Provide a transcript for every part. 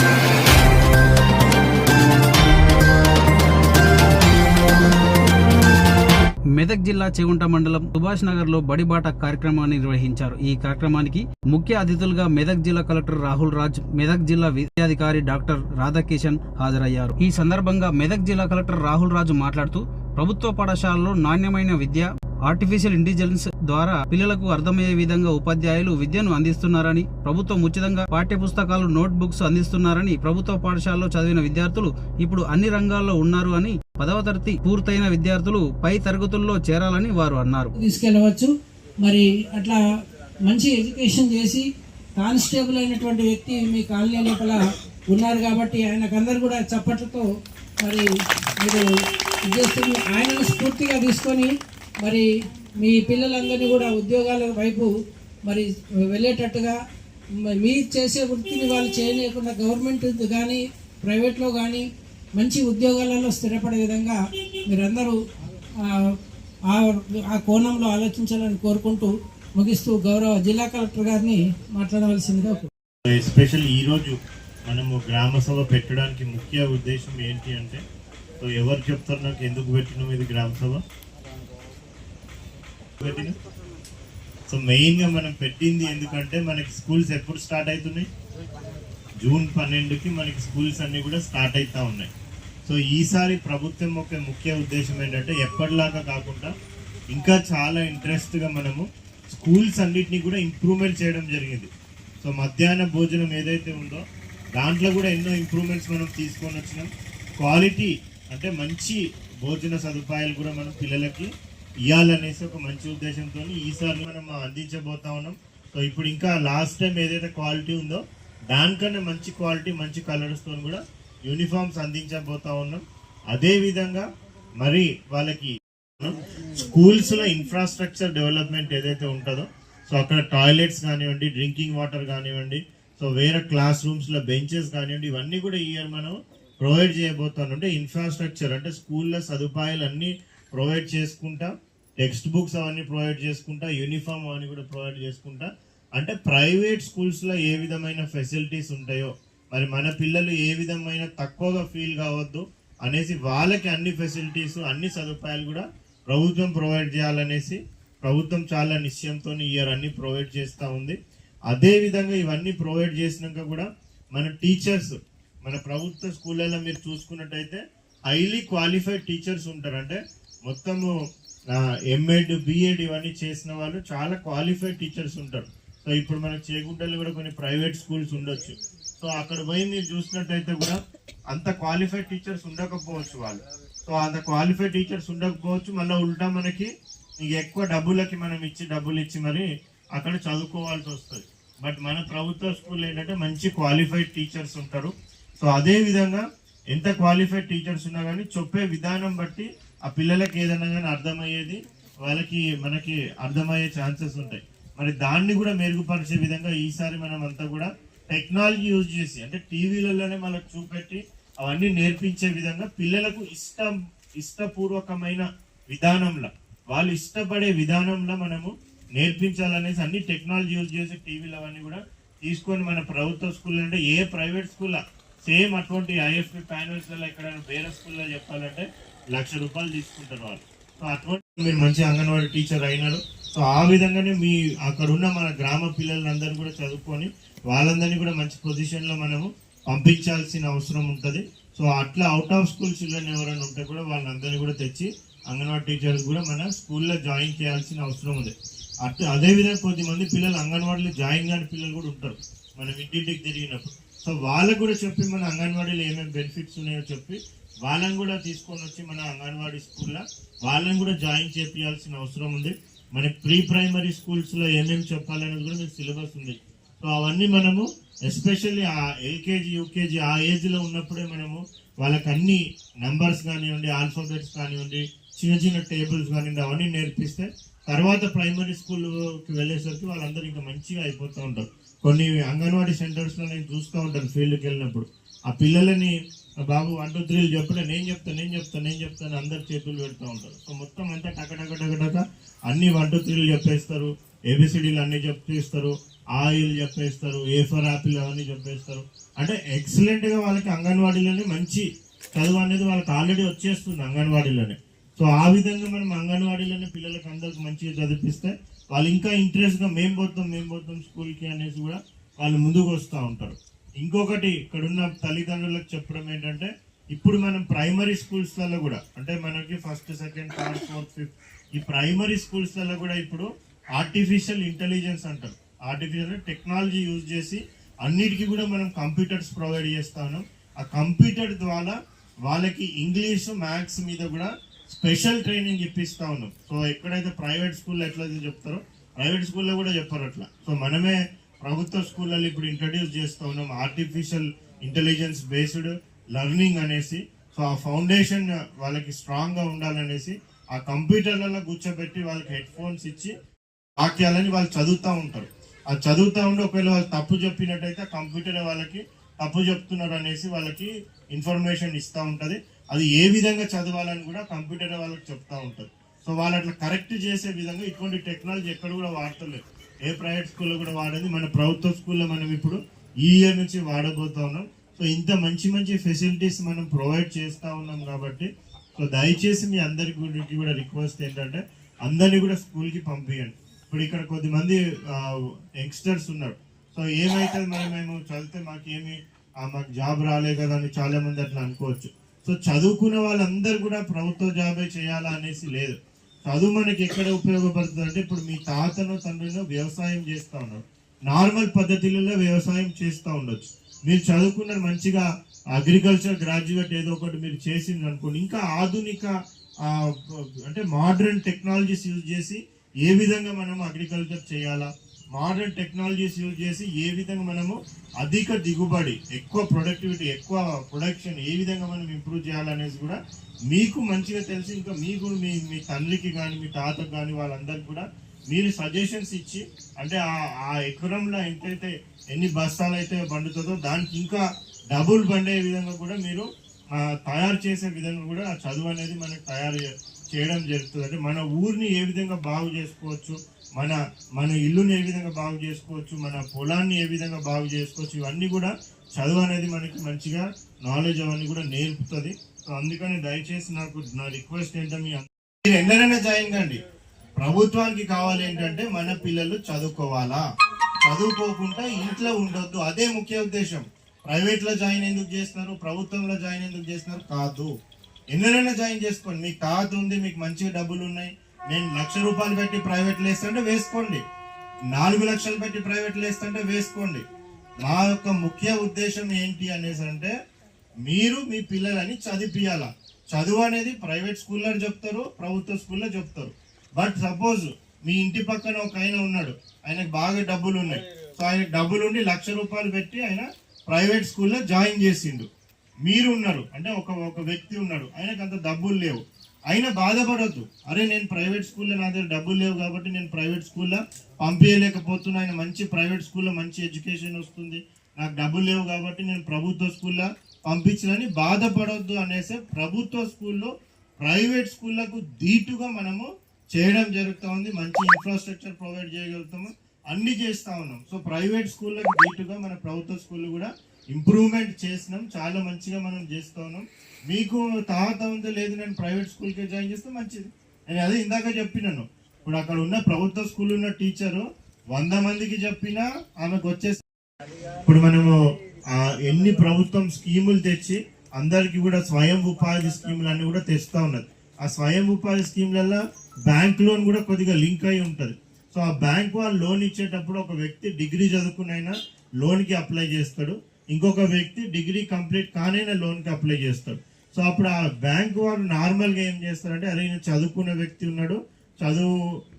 Thank you. Medak జిల్లా చేగుంట మండలం సుభాష్ నగర్లో బడిబాట కార్యక్రమాన్ని నిర్వహించారు. ఈ కార్యక్రమానికి ముఖ్య అతిథులుగా మెదక్ జిల్లా కలెక్టర్ రాహుల్ రాజ్ మెదక్ జిల్లా విద్యాధికారి డాక్టర్ రాధాకిషన్ హాజరయ్యారు. ఈ సందర్భంగా మెదక్ జిల్లా కలెక్టర్ రాహుల్ రాజు మాట్లాడుతూ ప్రభుత్వ పాఠశాలలో నాణ్యమైన విద్య ఆర్టిఫిషియల్ ఇంటెలిజెన్స్ ద్వారా పిల్లలకు అర్థమయ్యే విధంగా ఉపాధ్యాయులు విద్యను అందిస్తున్నారని ప్రభుత్వం ఉచితంగా పాఠ్య పుస్తకాలు నోట్ బుక్స్ అందిస్తున్నారని ప్రభుత్వ పాఠశాలలో చదివిన విద్యార్థులు ఇప్పుడు అన్ని రంగాల్లో ఉన్నారు అని పదవ తరగతి పూర్తయిన విద్యార్థులు పై తరగతుల్లో చేరాలని వారు అన్నారు. తీసుకెళ్ళవచ్చు. మరి అట్లా మంచి ఎడ్యుకేషన్ చేసి కానిస్టేబుల్ అయినటువంటి వ్యక్తి మీ కాలనీ లోపల ఉన్నారు కాబట్టి ఆయనకందరు కూడా చప్పట్లతో మరి మీరు ఉద్దేశం ఆయనను స్ఫూర్తిగా తీసుకొని మరి మీ పిల్లలందరినీ కూడా ఉద్యోగాల వైపు మరి వెళ్ళేటట్టుగా మీరు చేసే వృత్తిని వాళ్ళు చేయలేకుండా గవర్నమెంట్ కానీ ప్రైవేట్లో కానీ మంచి ఉద్యోగాలలో స్థిరపడే విధంగా మీరందరూ ఆ, ఆ కోణంలో ఆలోచించాలని కోరుకుంటూ ముగిస్తూ గౌరవ జిల్లా కలెక్టర్ గారిని మాట్లాడవలసిందిగా ఎస్పెషల్ ఈరోజు మనము గ్రామ సభ పెట్టడానికి ముఖ్య ఉద్దేశం ఏంటి అంటే సో ఎవరు చెప్తారు నాకు ఎందుకు పెట్టినాం ఇది గ్రామ సభ? సో మెయిన్గా మనం పెట్టింది ఎందుకంటే మనకి స్కూల్స్ ఎప్పుడు స్టార్ట్ అవుతున్నాయి? జూన్ పన్నెండుకి మనకి స్కూల్స్ అన్నీ కూడా స్టార్ట్ అవుతూ ఉన్నాయి. సో ఈసారి ప్రభుత్వం ఒక ముఖ్య ఉద్దేశం ఏంటంటే ఎప్పటిలాగా కాకుండా ఇంకా చాలా ఇంట్రెస్ట్గా మనము స్కూల్స్ అన్నిటినీ కూడా ఇంప్రూవ్మెంట్ చేయడం జరిగింది. సో మధ్యాహ్న భోజనం ఏదైతే ఉందో దాంట్లో కూడా ఎన్నో ఇంప్రూవ్మెంట్స్ మనం తీసుకొని వచ్చినాం. క్వాలిటీ అంటే మంచి భోజన సదుపాయాలు కూడా మనం పిల్లలకి ఇవ్వాలనేసి ఒక మంచి ఉద్దేశంతో ఈసారి మనం అందించబోతా ఉన్నాం. సో ఇప్పుడు ఇంకా లాస్ట్ టైం ఏదైతే క్వాలిటీ ఉందో దానికన్నా మంచి క్వాలిటీ మంచి కలర్స్తో కూడా యూనిఫామ్స్ అందించబోతా ఉన్నాం. అదే విధంగా మరి వాళ్ళకి స్కూల్స్లో ఇన్ఫ్రాస్ట్రక్చర్ డెవలప్మెంట్ ఏదైతే ఉంటుందో సో అక్కడ టాయిలెట్స్ కానివ్వండి డ్రింకింగ్ వాటర్ కానివ్వండి సో వేరే క్లాస్ రూమ్స్లో బెంచెస్ కానివ్వండి ఇవన్నీ కూడా ఈ ఇయర్ మనం ప్రొవైడ్ చేయబోతాను అంటే ఇన్ఫ్రాస్ట్రక్చర్ అంటే స్కూల్లో సదుపాయాలు అన్నీ ప్రొవైడ్ చేసుకుంటా టెక్స్ట్ బుక్స్ అవన్నీ ప్రొవైడ్ చేసుకుంటా యూనిఫామ్ అవన్నీ కూడా ప్రొవైడ్ చేసుకుంటా అంటే ప్రైవేట్ స్కూల్స్లో ఏ విధమైన ఫెసిలిటీస్ ఉంటాయో మరి మన పిల్లలు ఏ విధమైన తక్కువగా ఫీల్ కావద్దు అనేసి వాళ్ళకి అన్ని ఫెసిలిటీస్ అన్ని సదుపాయాలు కూడా ప్రభుత్వం ప్రొవైడ్ చేయాలనేసి ప్రభుత్వం చాలా నిశ్చయంతో ఇయర్ అన్ని ప్రొవైడ్ చేస్తూ ఉంది. అదేవిధంగా ఇవన్నీ ప్రొవైడ్ చేసినాక కూడా మన టీచర్స్ మన ప్రభుత్వ స్కూళ్ళలో మీరు చూసుకున్నట్టయితే హైలీ క్వాలిఫైడ్ టీచర్స్ ఉంటారు. అంటే మొత్తము ఎంఎడ్ బిఎడ్ ఇవన్నీ చేసిన వాళ్ళు చాలా క్వాలిఫైడ్ టీచర్స్ ఉంటారు. సో ఇప్పుడు మనకు చేగుంటలో కూడా కొన్ని ప్రైవేట్ స్కూల్స్ ఉండొచ్చు. సో అక్కడ పోయి మీరు చూసినట్టయితే కూడా అంత క్వాలిఫైడ్ టీచర్స్ ఉండకపోవచ్చు వాళ్ళు. సో అంత క్వాలిఫైడ్ టీచర్స్ ఉండకపోవచ్చు మళ్ళీ ఉల్టా మనకి ఇంక ఎక్కువ డబ్బులకి మనం ఇచ్చి డబ్బులు ఇచ్చి మరి అక్కడ చదువుకోవాల్సి వస్తుంది. బట్ మన ప్రభుత్వ స్కూల్ ఏంటంటే మంచి క్వాలిఫైడ్ టీచర్స్ ఉంటారు. సో అదే విధంగా ఎంత క్వాలిఫైడ్ టీచర్స్ ఉన్నా కానీ చెప్పే విధానం బట్టి ఆ పిల్లలకి ఏదైనా కానీ అర్థమయ్యేది వాళ్ళకి మనకి అర్థమయ్యే ఛాన్సెస్ ఉంటాయి. మరి దాన్ని కూడా మెరుగుపరిచే విధంగా ఈసారి మనం అంతా కూడా టెక్నాలజీ యూజ్ చేసి అంటే టీవీలలోనే మనకు చూపెట్టి అవన్నీ నేర్పించే విధంగా పిల్లలకు ఇష్టం ఇష్టపూర్వకమైన విధానంలో వాళ్ళు ఇష్టపడే విధానంలో మనము నేర్పించాలనేసి అన్ని టెక్నాలజీ యూజ్ చేసి టీవీలు అవన్నీ కూడా తీసుకొని మన ప్రభుత్వ స్కూల్ అంటే ఏ ప్రైవేట్ స్కూల్లో సేమ్ అటువంటి ఐఎఫ్పి ప్యానల్స్లలో ఎక్కడైనా వేరే స్కూల్లో చెప్పాలంటే లక్ష రూపాయలు తీసుకుంటారు వాళ్ళు. సో అటువంటి మీరు మంచి అంగన్వాడీ టీచర్ అయినారు. సో ఆ విధంగానే మీ అక్కడ ఉన్న మన గ్రామ పిల్లలందరూ కూడా చదువుకొని వాళ్ళందరినీ కూడా మంచి పొజిషన్లో మనము పంపించాల్సిన అవసరం ఉంటుంది. సో అట్లా అవుట్ ఆఫ్ స్కూల్ చిల్డ్రన్ ఎవరైనా ఉంటే కూడా వాళ్ళందరినీ కూడా తెచ్చి అంగన్వాడీ టీచర్స్ కూడా మన స్కూల్లో జాయిన్ చేయాల్సిన అవసరం ఉంది. అట్ అదేవిధంగా కొద్దిమంది పిల్లలు అంగన్వాడీలో జాయిన్ కాని పిల్లలు కూడా ఉంటారు. మనం ఇంటింటికి తిరిగినప్పుడు. సో వాళ్ళకు కూడా చెప్పి మన అంగన్వాడీలో ఏమేమి బెనిఫిట్స్ ఉన్నాయో చెప్పి వాళ్ళని కూడా తీసుకొని వచ్చి మన అంగన్వాడీ స్కూల్లో వాళ్ళని కూడా జాయిన్ చేపించాల్సిన అవసరం ఉంది. మన ప్రీ ప్రైమరీ స్కూల్స్లో ఏమేమి చెప్పాలనేది కూడా మీకు సిలబస్ ఉంది. సో అవన్నీ మనము ఎస్పెషల్లీ ఆ ఎల్కేజీ యూకేజీ ఆ ఏజ్లో ఉన్నప్పుడే మనము వాళ్ళకి అన్ని నంబర్స్ కానివ్వండి ఆల్ఫాబెట్స్ కానివ్వండి చిన్న చిన్న టేబుల్స్ కానివ్వండి అవన్నీ నేర్పిస్తే తర్వాత ప్రైమరీ స్కూల్కి వెళ్ళేసరికి వాళ్ళందరూ ఇంకా మంచిగా అయిపోతూ ఉంటారు. కొన్ని అంగన్వాడీ సెంటర్స్లో నేను చూస్తూ ఉంటాను ఫీల్డ్కి వెళ్ళినప్పుడు. ఆ పిల్లలని బాబు వన్ టూ త్రీలు చెప్పడం నేను చెప్తాను నేను చెప్తాను నేను చెప్తాను అందరు చేతులు పెడుతూ ఉంటారు. సో మొత్తం అంతా టక టక టక టక అన్ని వన్ టూ త్రీలు చెప్పేస్తారు. ఏబిసిడీలు అన్నీ చెప్పేస్తారు. ఆయిల్ చెప్పేస్తారు. ఏ ఫర్ యాపిల్ అవన్నీ చెప్పేస్తారు. అంటే ఎక్సలెంట్గా వాళ్ళకి అంగన్వాడీలోనే మంచి చదువు అనేది వాళ్ళకి ఆల్రెడీ వచ్చేస్తుంది అంగన్వాడీలోనే. సో ఆ విధంగా మనం అంగన్వాడీలోనే పిల్లలకి అందరికి మంచిగా చదివిస్తే వాళ్ళు ఇంకా ఇంట్రెస్ట్గా మేము పోతాం మేము పోతాం స్కూల్కి అనేసి కూడా వాళ్ళు ముందుకు వస్తూ ఉంటారు. ఇంకొకటి ఇక్కడున్న తల్లిదండ్రులకు చెప్పడం ఏంటంటే ఇప్పుడు మనం ప్రైమరీ స్కూల్స్లలో కూడా అంటే మనకి first second third fourth fifth ఈ ప్రైమరీ స్కూల్స్లలో కూడా ఇప్పుడు ఆర్టిఫిషియల్ ఇంటెలిజెన్స్ అంటారు. ఆర్టిఫిషియల్ టెక్నాలజీ యూజ్ చేసి అన్నిటికీ కూడా మనం కంప్యూటర్స్ ప్రొవైడ్ చేస్తా ఉన్నాం. ఆ కంప్యూటర్ ద్వారా వాళ్ళకి ఇంగ్లీష్ మ్యాథ్స్ మీద కూడా స్పెషల్ ట్రైనింగ్ ఇప్పిస్తా ఉన్నాం. సో ఎక్కడైతే ప్రైవేట్ స్కూల్లో ఎట్లయితే చెప్తారో ప్రైవేట్ స్కూల్లో కూడా చెప్పారు అట్లా. సో మనమే ప్రభుత్వ స్కూళ్ళలో ఇప్పుడు ఇంట్రడ్యూస్ చేస్తూ ఉన్నాం ఆర్టిఫిషియల్ ఇంటెలిజెన్స్ బేస్డ్ లెర్నింగ్ అనేసి. సో ఆ ఫౌండేషన్ వాళ్ళకి స్ట్రాంగ్గా ఉండాలనేసి ఆ కంప్యూటర్లలో కూర్చోబెట్టి వాళ్ళకి హెడ్ ఫోన్స్ ఇచ్చి వాక్యాలని వాళ్ళు చదువుతూ ఉంటారు. ఆ చదువుతూ ఉండి ఒకవేళ వాళ్ళు తప్పు చెప్పినట్టయితే కంప్యూటర్ వాళ్ళకి తప్పు చెప్తున్నారు అనేసి వాళ్ళకి ఇన్ఫర్మేషన్ ఇస్తూ ఉంటుంది. అది ఏ విధంగా చదవాలని కూడా కంప్యూటర్ వాళ్ళకి చెప్తూ ఉంటుంది. సో వాళ్ళు అట్లా కరెక్ట్ చేసే విధంగా ఇటువంటి టెక్నాలజీ ఎక్కడ కూడా వాడతలేదు. ఏ ప్రైవేట్ స్కూల్లో కూడా వాడేది? మన ప్రభుత్వ స్కూల్లో మనం ఇప్పుడు ఈ ఇయర్ నుంచి వాడబోతా ఉన్నాం. సో ఇంత మంచి మంచి ఫెసిలిటీస్ మనం ప్రొవైడ్ చేస్తూ ఉన్నాం కాబట్టి సో దయచేసి మీ అందరి గురించి కూడా రిక్వెస్ట్ ఏంటంటే అందరినీ కూడా స్కూల్కి పంపించండి ఇప్పుడు ఇక్కడ కొద్దిమంది యంగ్స్టర్స్ ఉన్నారు. సో ఏమైతే మరి మేము చదివితే మాకేమి మాకు జాబ్ రాలే కదా అని చాలామంది అట్లా అనుకోవచ్చు. సో చదువుకున్న వాళ్ళందరూ కూడా ప్రభుత్వ జాబే చేయాలా అనేసి లేదు. చదువు మనకి ఎక్కడ ఉపయోగపడుతుంది అంటే ఇప్పుడు మీ తాతను తండ్రినో వ్యవసాయం చేస్తూ ఉన్నారు. నార్మల్ పద్ధతులలో వ్యవసాయం చేస్తూ ఉండొచ్చు. మీరు చదువుకున్నారు మంచిగా అగ్రికల్చర్ గ్రాడ్యుయేట్ ఏదో ఒకటి మీరు చేసింది అనుకోండి ఇంకా ఆధునిక అంటే మోడర్న్ టెక్నాలజీస్ యూజ్ చేసి ఏ విధంగా మనం అగ్రికల్చర్ చేయాలా? మోడర్న్ టెక్నాలజీస్ యూజ్ చేసి ఏ విధంగా మనము అధిక దిగుబడి ఎక్కువ ప్రొడక్టివిటీ ఎక్కువ ప్రొడక్షన్ ఏ విధంగా మనం ఇంప్రూవ్ చేయాలనేది కూడా మీకు మంచిగా తెలిసి ఇంకా మీకు మీ మీ తండ్రికి కానీ మీ తాతకు కానీ వాళ్ళందరికీ కూడా మీరు సజెషన్స్ ఇచ్చి అంటే ఆ ఎకరంలో ఎంతైతే ఎన్ని బస్తాలు అయితే పండుతుందో దానికి ఇంకా డబుల్ పండే విధంగా కూడా మీరు తయారు చేసే విధంగా కూడా ఆ చదువు అనేది మనకు తయారు చేయడం జరుగుతుంది. అంటే మన ఊరిని ఏ విధంగా బాగు చేసుకోవచ్చు మన మన ఇల్లుని ఏ విధంగా బాగు చేసుకోవచ్చు మన పొలాన్ని ఏ విధంగా బాగు చేసుకోవచ్చు ఇవన్నీ కూడా చదువు అనేది మనకి మంచిగా నాలెడ్జ్ అవన్నీ కూడా నేర్పుతుంది. సో అందుకని దయచేసి నాకు నా రిక్వెస్ట్ ఏంటంటే మీ మీరు ఎన్నడైనా జాయిన్ కండి. ప్రభుత్వానికి కావాలి ఏంటంటే మన పిల్లలు చదువుకోవాలా. చదువుకోకుండా ఇంట్లో ఉండొద్దు. అదే ముఖ్య ఉద్దేశం. ప్రైవేట్లో జాయిన్ ఎందుకు చేస్తున్నారు? ప్రభుత్వంలో జాయిన్ ఎందుకు చేస్తున్నారు? కాదు. ఎన్నడైనా జాయిన్ చేసుకోండి. మీకు కాదు ఉంది మీకు మంచిగా డబ్బులు ఉన్నాయి. నేను లక్ష రూపాయలు పెట్టి ప్రైవేట్లు వేస్తుంటే వేసుకోండి. నాలుగు లక్షలు పెట్టి ప్రైవేట్లు వేస్తుంటే వేసుకోండి. మా యొక్క ముఖ్య ఉద్దేశం ఏంటి అనేసి అంటే మీరు మీ పిల్లలని చదివిపియాల చదువు అనేది ప్రైవేట్ స్కూల్లో చెప్తారు ప్రభుత్వ స్కూల్లో చెప్తారు. బట్ సపోజ్ మీ ఇంటి పక్కన ఒక ఆయన ఉన్నాడు ఆయనకు బాగా డబ్బులు ఉన్నాయి. సో ఆయన డబ్బులు ఉండి లక్ష రూపాయలు పెట్టి ఆయన ప్రైవేట్ స్కూల్లో జాయిన్ చేసిండు. మీరు ఉన్నారు అంటే ఒక ఒక వ్యక్తి ఉన్నాడు ఆయనకు అంత డబ్బులు లేవు. అయినా బాధపడద్దు. అరే నేను ప్రైవేట్ స్కూల్లో నా దగ్గర డబ్బులు లేవు కాబట్టి నేను ప్రైవేట్ స్కూల్లో పంపించలేకపోతున్నా. ఆయన మంచి ప్రైవేట్ స్కూల్లో మంచి ఎడ్యుకేషన్ వస్తుంది. నాకు డబ్బులు లేవు కాబట్టి నేను ప్రభుత్వ స్కూల్లో పంపించాలని బాధపడద్దు అనేసి ప్రభుత్వ స్కూల్లో ప్రైవేట్ స్కూళ్ళకు ధీటుగా మనము చేయడం జరుగుతూ ఉంది. మంచి ఇన్ఫ్రాస్ట్రక్చర్ ప్రొవైడ్ చేయగలుగుతాము. అన్ని చేస్తూ ఉన్నాం. సో ప్రైవేట్ స్కూళ్ళకి ధీటుగా మన ప్రభుత్వ స్కూళ్ళు కూడా ఇంప్రూవ్మెంట్ చేసినాం. చాలా మంచిగా మనం చేస్తా ఉన్నాం. మీకు తాత ఉందో లేదు నేను ప్రైవేట్ స్కూల్కే జాయిన్ చేస్తే మంచిది. నేను అదే ఇందాక చెప్పినాను. ఇప్పుడు అక్కడ ఉన్న ప్రభుత్వ స్కూల్ ఉన్న టీచరు వంద మందికి చెప్పినా ఆమెకు వచ్చేసి ఇప్పుడు మనము ఎన్ని ప్రభుత్వం స్కీములు తెచ్చి అందరికి కూడా స్వయం ఉపాధి స్కీములు అన్ని కూడా తెస్తూ ఉన్నది. ఆ స్వయం ఉపాధి స్కీమ్లలో బ్యాంక్ లోన్ కూడా కొద్దిగా లింక్ అయి ఉంటుంది. సో ఆ బ్యాంక్ వాళ్ళు లోన్ ఇచ్చేటప్పుడు ఒక వ్యక్తి డిగ్రీ చదువుకునైనా లోన్కి అప్లై చేస్తాడు. ఇంకొక వ్యక్తి డిగ్రీ కంప్లీట్ కానైనా లోన్కి అప్లై చేస్తాడు. సో అప్పుడు ఆ బ్యాంక్ వాళ్ళు నార్మల్గా ఏం చేస్తారంటే అరే చదువుకున్న వ్యక్తి ఉన్నాడు చదువు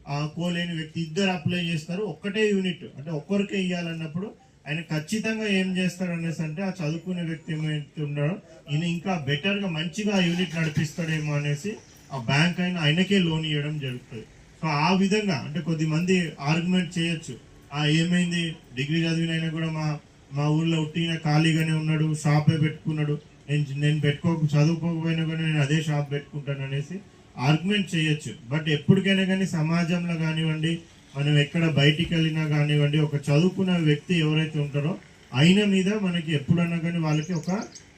ఆ, కోలేని వ్యక్తి ఇద్దరు అప్లై చేస్తారు ఒక్కటే యూనిట్ అంటే ఒక్కరికే ఇవ్వాలన్నప్పుడు ఆయన ఖచ్చితంగా ఏం చేస్తాడు అనేసి అంటే ఆ చదువుకునే వ్యక్తి ఏమైతే ఉన్నాడో ఈయన ఇంకా బెటర్గా మంచిగా ఆ యూనిట్ నడిపిస్తాడేమో అనేసి ఆ బ్యాంక్ అయినా ఆయనకే లోన్ ఇవ్వడం జరుగుతుంది. సో ఆ విధంగా అంటే కొద్ది మంది ఆర్గ్యుమెంట్ చేయొచ్చు. ఆ ఏమైంది? డిగ్రీ చదివినైనా కూడా మా మా ఊళ్ళో ఉట్టిన ఖాళీగానే ఉన్నాడు షాపే పెట్టుకున్నాడు. నేను నేను పెట్టుకో చదువుకోకపోయినా కూడా నేను అదే షాప్ పెట్టుకుంటాను అనేసి ఆర్గ్యుమెంట్ చేయొచ్చు. బట్ ఎప్పటికైనా కానీ సమాజంలో కానివ్వండి మనం ఎక్కడ బయటికి వెళ్ళినా కానివ్వండి ఒక చదువుకున్న వ్యక్తి ఎవరైతే ఉంటారో అయిన మీద మనకి ఎప్పుడన్నా కానీ వాళ్ళకి ఒక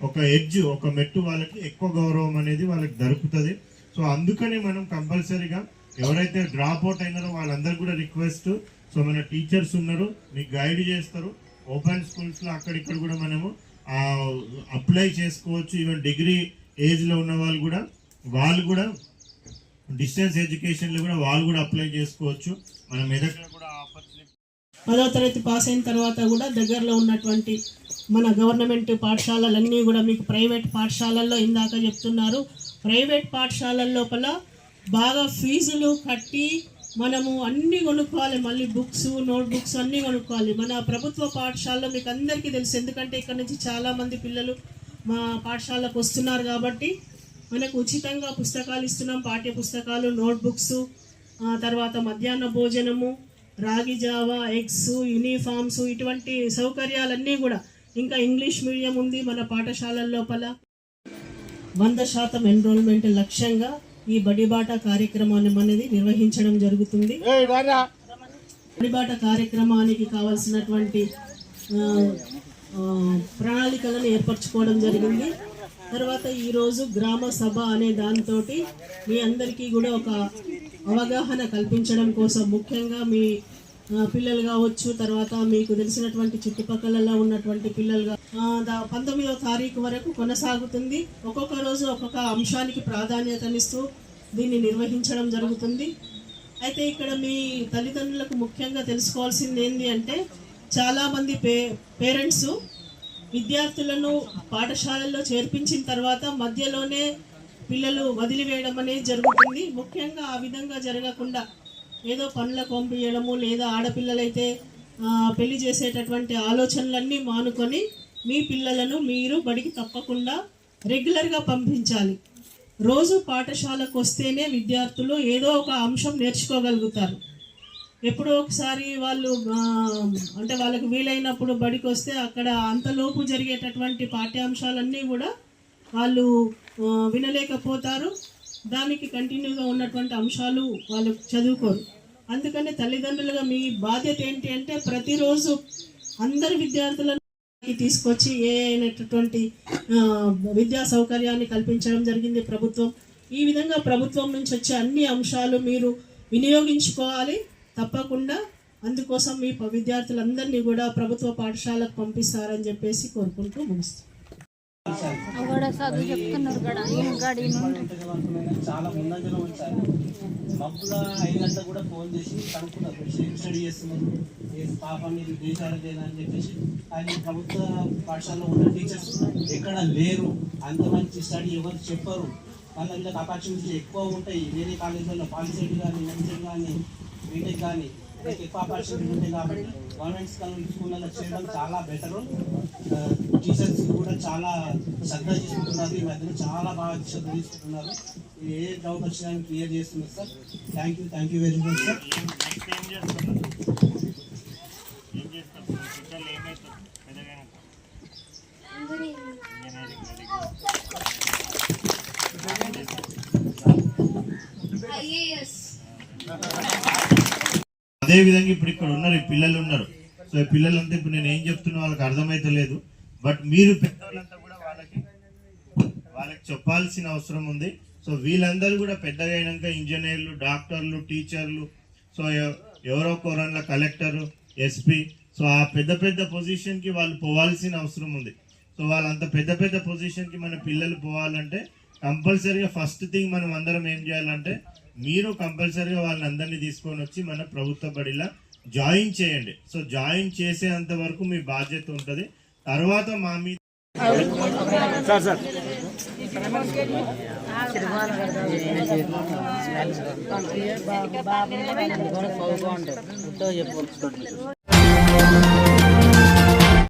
ఒక ఎడ్జ్ ఒక మెట్టు వాళ్ళకి ఎక్కువ గౌరవం అనేది వాళ్ళకి దొరుకుతుంది. సో అందుకని మనం కంపల్సరీగా ఎవరైతే డ్రాప్ అవుట్ అయినారో వాళ్ళందరూ కూడా రిక్వెస్ట్ సో మన టీచర్స్ ఉన్నారు మీకు గైడ్ చేస్తారు. ఓపెన్ స్కూల్స్లో అక్కడిక్కడ కూడా మనము అప్లై చేసుకోవచ్చు ఈవెన్ డిగ్రీ ఏజ్లో ఉన్న వాళ్ళు కూడా వాళ్ళు కూడా డిస్టెన్స్ ఎడ్యుకేషన్లో కూడా వాళ్ళు కూడా అప్లై చేసుకోవచ్చు. మన మెదక్లో కూడా పదో తరగతి పాస్ అయిన తర్వాత కూడా దగ్గరలో ఉన్నటువంటి మన గవర్నమెంట్ పాఠశాలలన్నీ కూడా మీకు ప్రైవేట్ పాఠశాలల్లో ఇందాక చెప్తున్నారు. ప్రైవేట్ పాఠశాలల లోపల బాగా ఫీజులు కట్టి మనము అన్నీ కొనుక్కోవాలి మళ్ళీ బుక్స్ నోట్బుక్స్ అన్నీ కొనుక్కోవాలి. మన ప్రభుత్వ పాఠశాలలో మీకు అందరికీ తెలుసు. ఎందుకంటే ఇక్కడ నుంచి చాలామంది పిల్లలు మా పాఠశాలకు వస్తున్నారు కాబట్టి మనకు ఉచితంగా పుస్తకాలు ఇస్తున్నాం. పాఠ్య పుస్తకాలు నోట్బుక్స్ తర్వాత మధ్యాహ్న భోజనము రాగి జావా ఎగ్స్ యూనిఫామ్స్ ఇటువంటి సౌకర్యాలన్నీ కూడా. ఇంకా ఇంగ్లీష్ మీడియం ఉంది మన పాఠశాలల లోపల. వంద శాతం ఎన్రోల్మెంట్ లక్ష్యంగా ఈ బడిబాట కార్యక్రమాన్ని అనేది నిర్వహించడం జరుగుతుంది. బడిబాట కార్యక్రమానికి కావాల్సినటువంటి ప్రణాళికలను ఏర్పరచుకోవడం జరిగింది. తర్వాత ఈరోజు గ్రామ సభ అనే దాంతో మీ అందరికీ కూడా ఒక అవగాహన కల్పించడం కోసం ముఖ్యంగా మీ పిల్లలు కావచ్చు తర్వాత మీకు తెలిసినటువంటి చుట్టుపక్కలలో ఉన్నటువంటి పిల్లలుగా పంతొమ్మిదవ తారీఖు వరకు కొనసాగుతుంది. ఒక్కొక్క రోజు ఒక్కొక్క అంశానికి ప్రాధాన్యతనిస్తూ దీన్ని నిర్వహించడం జరుగుతుంది. అయితే ఇక్కడ మీ తల్లిదండ్రులకు ముఖ్యంగా తెలుసుకోవాల్సింది ఏంటి అంటే చాలామంది పే పేరెంట్స్ విద్యార్థులను పాఠశాలల్లో చేర్పించిన తర్వాత మధ్యలోనే పిల్లలు వదిలివేయడం అనేది జరుగుతుంది. ముఖ్యంగా ఆ విధంగా జరగకుండా ఏదో పనులకు పంపించడము లేదా ఆడపిల్లలైతే పెళ్ళి చేసేటటువంటి ఆలోచనలన్నీ మానుకొని మీ పిల్లలను మీరు బడికి తప్పకుండా రెగ్యులర్గా పంపించాలి. రోజు పాఠశాలకు వస్తేనే విద్యార్థులు ఏదో ఒక అంశం నేర్చుకోగలుగుతారు. ఎప్పుడో ఒకసారి వాళ్ళు అంటే వాళ్ళకి వీలైనప్పుడు బడికి వస్తే అక్కడ అంతలోపు జరిగేటటువంటి పాఠ్యాంశాలన్నీ కూడా వాళ్ళు వినలేకపోతారు. దానికి కంటిన్యూగా ఉన్నటువంటి అంశాలు వాళ్ళు చదువుకోరు. అందుకని తల్లిదండ్రులుగా మీ బాధ్యత ఏంటి అంటే ప్రతిరోజు అందరి విద్యార్థులను తీసుకొచ్చి ఏ అయినటువంటి విద్యా సౌకర్యాన్ని కల్పించడం జరిగింది ప్రభుత్వం. ఈ విధంగా ప్రభుత్వం నుంచి వచ్చే అన్ని అంశాలు మీరు వినియోగించుకోవాలి. తప్పకుండా అందుకోసం మీ విద్యార్థులందరినీ కూడా ప్రభుత్వ పాఠశాలకు పంపిస్తారని చెప్పేసి కోరుకుంటూ ముగిస్తాం చదువు చెప్తున్నారు కూడా ఈయన? గాడి చాలా ముందంజలో ఉంచారు మబ్బుగా ఐదు గంటలకు కూడా ఫోన్ చేసి కనుక్కున్నారు ఏం స్టడీ చేస్తున్నారు ఏ పాప మీరు దేశాలు లేదా అని చెప్పేసి ఆయన ప్రభుత్వ పాఠశాలలో ఉన్న టీచర్స్ ఎక్కడ లేరు. అంత మంచి స్టడీ ఎవరు చెప్పరు. వాళ్ళ వీళ్ళకి ఆపర్చునిటీస్ ఎక్కువ ఉంటాయి. వేరే కాలేజీలలో పాలిసెట్ కానీ ఎంసెట్ కానీ బీటెక్ కానీ ఎక్కువ ఆపర్చునిటీ ఉంటాయి కాబట్టి గవర్నమెంట్ స్కూళ్ళలో చేయడం చాలా బెటరు. టీచర్స్ కూడా చాలా శ్రద్ధ తీసుకుంటున్నారు ఈ మధ్యన చాలా బాగా శ్రద్ధ తీసుకుంటున్నారు ఏ డౌట్ వచ్చినా క్లియర్ చేస్తున్నారు sir. Thank you thank you very much sir అదేవిధంగా ఏం చేస్తున్నారు ఏం ఇప్పుడు ఇక్కడ ఉన్నారు పిల్లలు ఉన్నారు. సో పిల్లలంతా ఇప్పుడు నేను ఏం చెప్తున్నా వాళ్ళకి అర్థమైతే లేదు. బట్ మీరు పెద్దవాళ్ళంతా కూడా వాళ్ళకి వాళ్ళకి చెప్పాల్సిన అవసరం ఉంది. సో వీళ్ళందరూ కూడా పెద్దగా అయినాక ఇంజనీర్లు డాక్టర్లు టీచర్లు సో ఎవరో కోరన్ల కలెక్టర్ ఎస్పీ సో ఆ పెద్ద పెద్ద పొజిషన్కి వాళ్ళు పోవాల్సిన అవసరం ఉంది. సో వాళ్ళంత పెద్ద పెద్ద పొజిషన్కి మన పిల్లలు పోవాలంటే కంపల్సరీగా ఫస్ట్ థింగ్ మనం అందరం ఏం చేయాలంటే మీరు కంపల్సరీగా వాళ్ళని అందరినీ తీసుకొని వచ్చి మన ప్రభుత్వ బడిలా జాయిన్ చేయండి సో జాయిన్ చేసేంత వరకు మీ బాధ్యత ఉంటుంది తర్వాత మా మీద బాబు